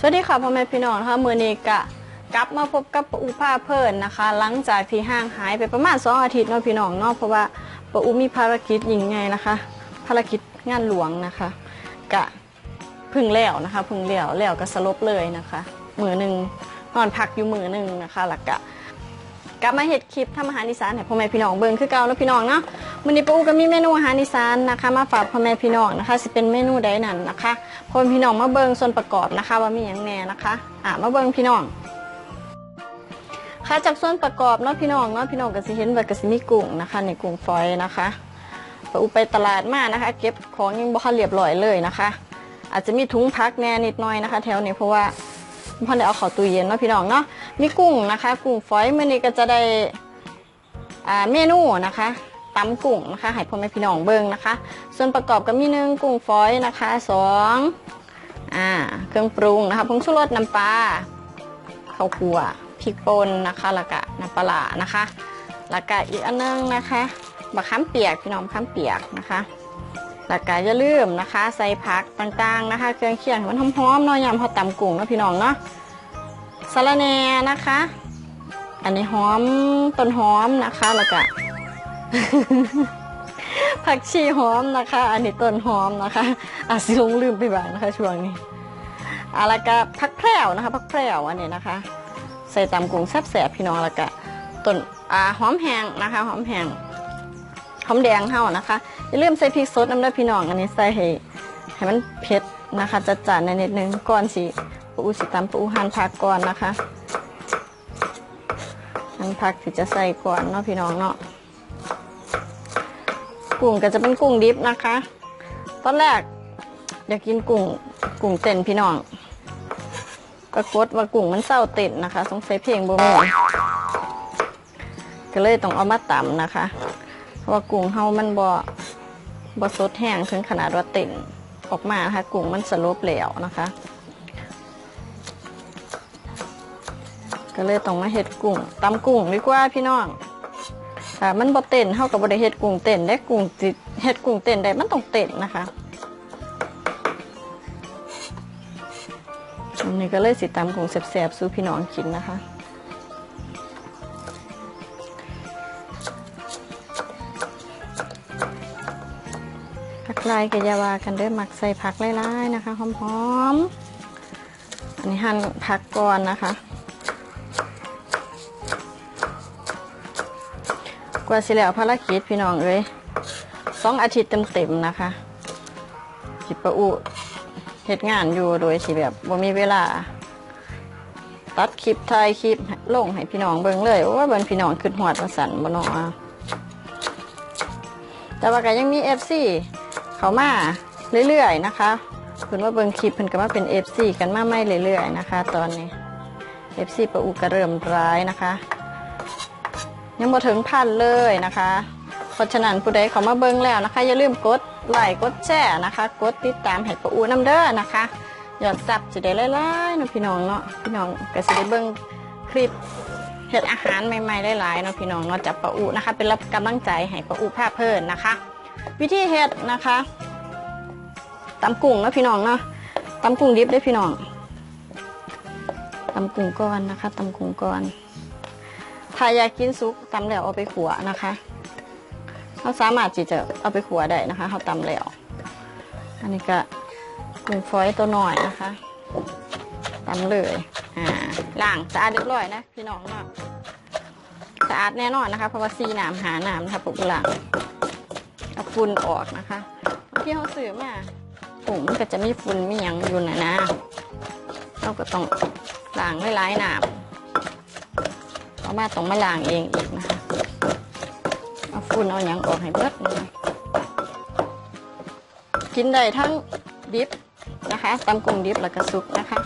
สวัสดีค่ะพ่อแม่พี่น้องนะคะมือนี้กะกลับมาพบกับปะอูผ้าเพิ่นนะคะ หลังจากที่ห่างหายไปประมาณสองอาทิตย์เนาะพี่น้องเนาะเพราะว่าปะอูมีภารกิจยิ่งใหญ่นะคะ ภารกิจงานหลวงนะคะกะพึ่งแล้วนะคะ พึ่งแล้วแล้วก็สลบเลยนะคะมือหนึ่งนอนพักอยู่มือหนึ่งนะคะแล้วก็กลับมาเห็ดคลิปทำอาหารอีสานให้พ่อแม่พี่น้องเบิ่งคือเก่าแล้วพี่น้องเนาะ มื้อนี้ปะอูก็มีเมนูอาหารอีสานนะคะ มาฝากพ่อแม่พี่น้องนะคะสิเป็นเมนูใดนั่นนะคะพ่อแม่พี่น้องมาเบิ่งส่วนประกอบนะคะ ว่ามีหยังแน่นะคะอะมาเบิ่งพี่น้องค่ะจากส่วนประกอบเนาะพี่น้องเนาะพี่น้องก็สิเห็นว่าก็สิมีกุ้งนะคะในกุ้งฝอยนะคะปอุไปตลาดมานะคะ เก็บของยังบ่คันเรียบร้อยเลยนะคะ อาจจะมีถุงพักแน่นิดหน่อยนะคะ แถวนี้เพราะว่าพ่อได้เอาเข้าตู้เย็นเนาะพี่น้องเนาะมีกุ้งนะคะ กุ้งฝอยมื้อนี้ก็จะได้อ่าเมนูนะคะ ตำกุ้งนะคะให้พ่อแม่พี่น้องเบิ่งนะคะ ส่วนประกอบก็มีหนึ่งกุ้งฝอยนะคะสองอ่าเครื่องปรุงนะคะผงชูรสน้ำปลาข้าวคั่วพริกป่นนะคะแล้วก็น้ำปลานะคะแล้วก็อีกอันนึงนะคะบะข้ามเปียกพี่น้องมะขามเปียกนะคะแล้วก็อย่าลืมนะคะ ใส่ผักต่างๆนะคะ เครื่องเคียงให้มันหอมๆเนาะยำเขาตำกุ้งเนาะพี่น้องเนาะสะระแหน่นะคะ อันนี้หอมต้นหอมนะคะแล้วก็ ผักชีหอมนะคะ อันนี้ต้นหอมนะคะอาจสิลงลืมไปบ้างนะคะช่วงนี้อะแล้วก็ผักแพรวนะคะผักแพรวอันนี้นะคะ ใส่ตำกุ้งแซ่บๆพี่น้องแล้วก็ต้นอ่าหอมแห้งนะคะหอมแห้งหอมแดงเฮานะคะอย่าลืมใส่พริกสดน้ำด้อพี่น้องอันนี้ใส่ให้ให้มันเผ็ดนะคะจัดจานในนิดนึงก่อนสิปูสิตำปูหั่นผักก่อนนะคะหั่นผักที่จะใส่ก่อนเนาะพี่น้องเนาะ กุ้งก็จะเป็นกุ้งดิบนะคะ ตอนแรกอยากกินกุ้งกุ้งเต้นพี่น้องปรากฏว่ากุ้งมันเศร้าเต้นนะคะ สงสัยเพลงบ่มีก็เลยต้องเอามาตำนะคะ เพราะว่ากุ้งเฮามันบ่บ่สดแห้งถึงขนาดว่าเต็นออกมานะคะกุ้งมันสลบแล้วนะคะ ก็เลยต้องมาเฮ็ดกุ้งตำกุ้งดีกว่าพี่น้อง ถ้ามันบ่เต้นเฮาก็บ่ได้เฮ็ดกุ้งเต้นได้กุ้งสิเฮ็ดกุ้งเต้นได้มันต้องเต้นนะคะอันนี้ก็เลยสิตำกุ้งแซ่บๆสู่พี่น้องกินนะคะผักลายกับยาวากันด้อหมักใส่ผักไล่ๆนะคะหอมๆอันนี้หั่นผักก่อนนะคะ กว่าสิแล้วภารกิจพี่น้องเอ้ยสองอาทิตย์เต็มๆนะคะจิปะอุเหตุงานอยู่โดยที่แบบบ่มีเวลา ตัดคลิปถ่ายคลิปลงให้พี่น้องเบิ่งเลยว่าเบิ่งพี่น้องขึ้นหอดมาสั่นบ่เนาะแต่ว่าก็ยังมี FC เขามาเรื่อยๆนะคะเพิ่นว่าเบิ่งคลิปเพิ่นก็มาเป็น FC กันมาไม่เรื่อยๆนะคะ ตอนนี้ FC ประอูก็เริ่มร้ายนะคะ ยังบ่ถึงพันเลยนะคะเพราะฉะนั้นผู้ใดเขามาเบิ่งแล้วนะคะ อย่าลืมกดไลค์กดแชร์นะคะ กดติดตามให้ประอูน้ำเด้อนะคะยอดซับจะได้หลายๆเนาะพี่น้องเนาะพี่น้องก็สิได้เบิ่งคลิปเฮ็ดอาหารใหม่ๆหลายเนาะพี่น้องเนาะจากปะอุนะคะ เป็นรับกำลังใจให้ปะอุภาพเพิ่นนะคะ วิธีเฮ็ดนะคะตำกุ้งเนาะพี่น้องเนาะตำกุ้งดิบได้พี่น้องตำกุ้งก่อนนะคะตำกุ้งก่อน ถ้าอยากกินซุปตำแล้วเอาไปขัวนะคะเขาสามารถที่จะเอาไปขัวได้นะคะเขาตำแล้ว อันนี้ก็กุ้งฝอยตัวหน่อยนะคะตำเลยอ่าล้างสะอาดเรียบร้อยนะพี่น้องเนาะสะอาดแน่นอนนะคะเพราะว่าซีน้ำหาน้ำนะคะปกล้างเอาฝุ่นออกนะคะที่เขาซื้อมาถุงมันก็จะมีฝุ่นมีหยังอยู่นะนะเราก็ต้องล้างไว้ร้ายน้ำ เอามาต้องมาล้างเองอีกนะคะเอาฝุ่นเอาหยังออกให้เบิดนะคะกินได้ทั้งดิบนะคะตำกุ้งดิบแล้วก็ซุปนะคะ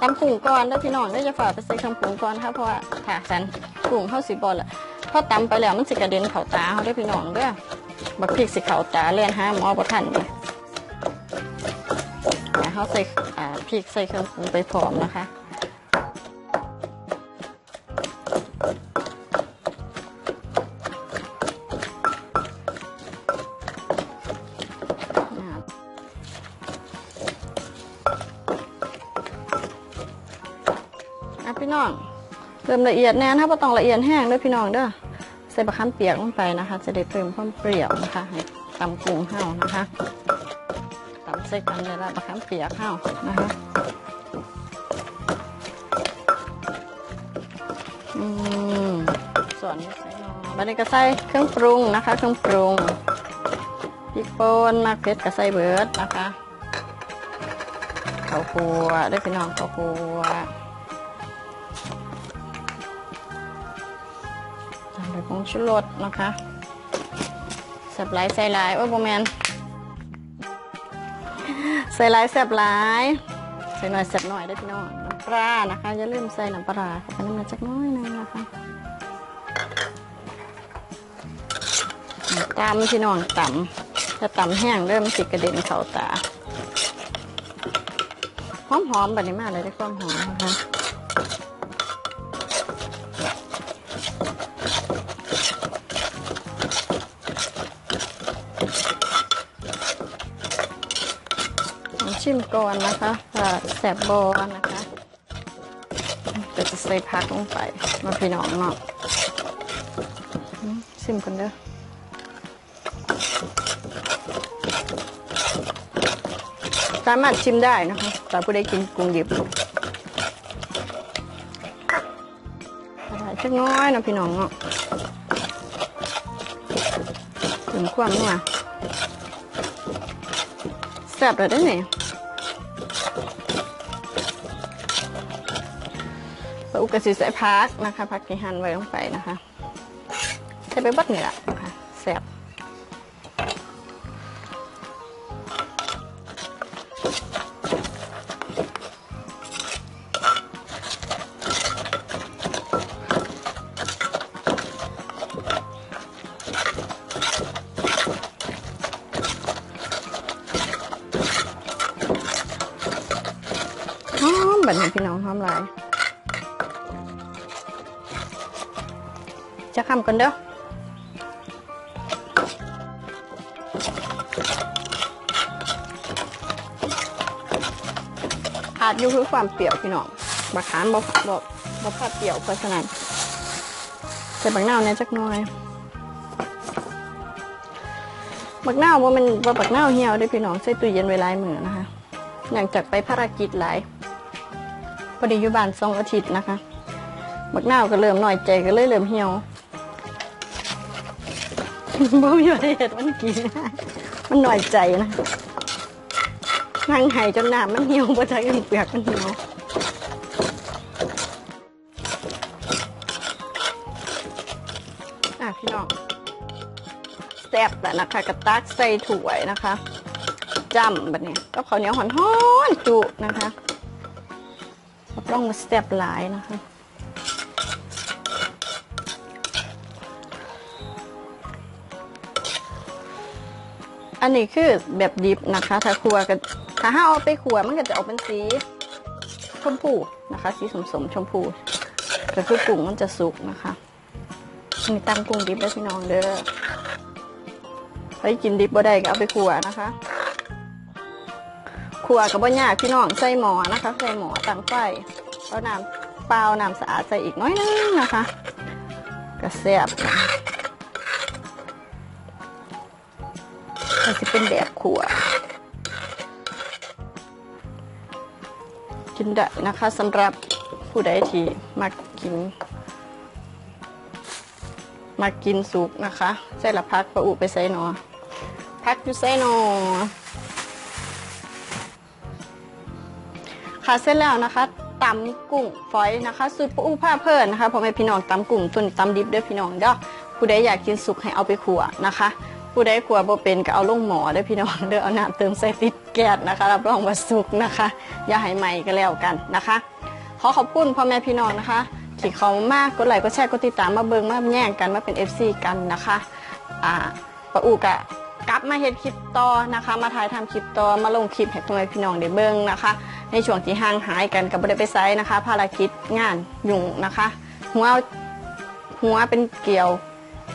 ตำกุ้งก่อนแล้วพี่น้องได้จะฝากไปใส่เครื่องก่อนค่ะเพราะว่าถ้าสันกุ้งเข้าสีบอลละพอตำไปแล้วมันสิกระเด็นเข่าตาเขาได้พี่น้องเด้อบักพริกสิเข่าตาเลียนห้ามอประทันเลยแต่เขาใส่พริกใส่เครื่องปรุงไปพร้อมนะคะ น้องเริ่มละเอียดแน่นะบ่ต้องละเอียดแห้งด้อพี่น้องเด้อใส่บะขามเปียกลงไปนะคะ จะได้เพิ่มความเปรี้ยวนะคะตำกุ้งเฮานะคะตำใส่กันเลยละบะขามเปียกเฮานะคะอืมส่วนนี้ใส่หนอบันนี้ก็ใส่เครื่องปรุงนะคะ เครื่องปรุงพริกป่นมากเผ็ดก็ใส่เบิร์ดนะคะข้าวคั่วได้อพี่น้องข้าวคั่ว ตามด้วยผงชูรสนะคะแซบหลายใส่หลายโอ้โบแมนใส่หลายแซบหลายใส่หน่อยแซบหน่อยได้พี่น้องน้ำปลานะคะอย่าลืมใส่น้ำปลาอันนี้มาจากน้อยหนึงนะคะตำพี่น้องตำถ้าตำแห้งเริ่มสิกระเด็นเข้าตาหอมๆแบบนี้มากเลยได้ความหอมนะคะ ชิมก่อนนะคะว่าแสบบอนะคะเดี๋ยวจะใส่ผักลงไปมาพี่น้องเนาะชิมกันเด้อสามารถชิมได้นะคะแต่ผู้ใดกินกุ้งดิบได้ชักน้อยนะพี่น้องเนาะถึงความนัวแซ่บเลยได้ไหน ปลาอุกระสีใส่พักนะคะพักที่หั่นไว้ลงไปนะคะใส่ไปบัดนี่แหละนะคะแซ่บหอมแบบนี้พี่น้องหอมห จะคำกันเด้อขาดอยู่คือความเปรี้ยวพี่น้องบักขามบ่บ่บ่พอเปรี้ยวเพราะฉะนั้นใส่บักนาวเนี่ยจักหน่อยบักนาวว่ามันว่าบักนาวเหี่ยวเด้วยพี่น้องใส่ตู้เย็นไว้หลายมื้อนะคะหลังจากไปภารกิจหลายพอดีอยู่บ้านสองอาทิตย์นะคะบักนาวก็เริ่มหน่อยใจก็เลยเริ่มเหี่ยว บ่มีประเทศมันกินมันหน่อยใจนะนั่งไห้จนหน้ามันเหี่ยวบ่ใจกันเปลือกมันเหี่ยวอะพี่น้องแซ่บแล้วนะคะกระตักใส่ถ้วยนะคะจำแบบนี้ก็ข้าวเหนียวหอนๆจุนะคะรับรองมาแซ่บหลายนะคะ อันนี้คือแบบดิบนะคะ ถ้าครัวกันถ้าห้าเอาไปขัวมันก็จะออกเป็นสีชมพูนะคะ สีสมสมชมพูก็คือกุ้งมันจะสุกนะคะอันนี้ตำกุ้งดิบได้พี่น้องเด้อใครกินดิบบ่ได้ก็เอาไปขัวนะคะขัวกับบ่ยากพี่น้องใส่หมอนะคะ ใส่หมอตั้งไฟเอาน้ำเปล่าน้ำสะอาดใส่อีกน้อยนึงนะคะก็แซ่บนะ มันจะเป็นแบบขัวกินได้นะคะสำหรับผู้ใดที่มากิน มากินสุกนะคะใส่ละพักประอุไปใส่หนอ พักอยู่ใส่หนอค่ะเสร็จแล้วนะคะตำกุ้งฝอยนะคะสูตรปูผ้าเพิ่นนะคะพ่อแม่พี่น้องตำกุ้งตุนตำดิบด้อพี่น้องเด้อผู้ใดอยากกินสุกให้เอาไปขัวนะคะ ผู้ใดขัวบ่เป็นก็เอาลงหมอเด้อพี่น้องเด้อเอาน้ำเติมใส่ติดแก๊สนะคะรับรองว่าสุกนะคะ อย่าให้ใหม่ก็แล้วกันนะคะ ขอขอบคุณพ่อแม่พี่น้องนะคะที่เขามากกดไลค์กดแชร์กดติดตามมาเบิงมาแย่งกันมาเป็น FC กันนะคะอ่าปะอูกะกลับมาเฮ็ดคลิปต่อนะคะ มาถ่ายทำคลิปต่อมาลงคลิปให้พ่อแม่พี่น้องได้เบิ่งนะคะ ในช่วงที่ห่างหายกันกับบ่ได้ไปไซนะคะ ภารกิจงานยุ่งนะคะหัวหัวเป็นเกลียว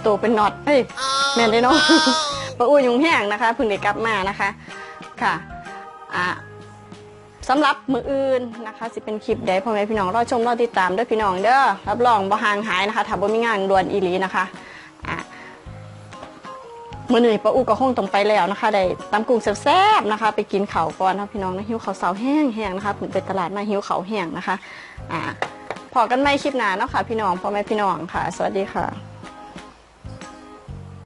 โตเป็นน็อตเฮ้ยแม่นได้เนาะปะอูยุงแห้งนะคะเพิ่งได้กลับมานะคะค่ะอ่าสำหรับมืออื่นนะคะสิเป็นคลิปใดพ่อแม่พี่น้องรอชมรอติดตามด้อพี่น้องเด้อรับรองบ่ห่างหายนะคะถ้าบ่มีงานด่วนอีหลีนะคะอะมื่อหนึ่งป้าอูก็คงต้องไปแล้วนะคะได้ตำกุ้งแซ่บๆนะคะ ไปกินเขาก่อนนะพี่น้องนะหิวเขาวเสาแห้งๆนะคะผมไปตลาดมาหิวเขาแห้งนะคะอะพอกันไม่คลิปหนาเนาะค่ะพี่น้องพ่อแม่พี่น้องค่ะ สวัสดีค่ะ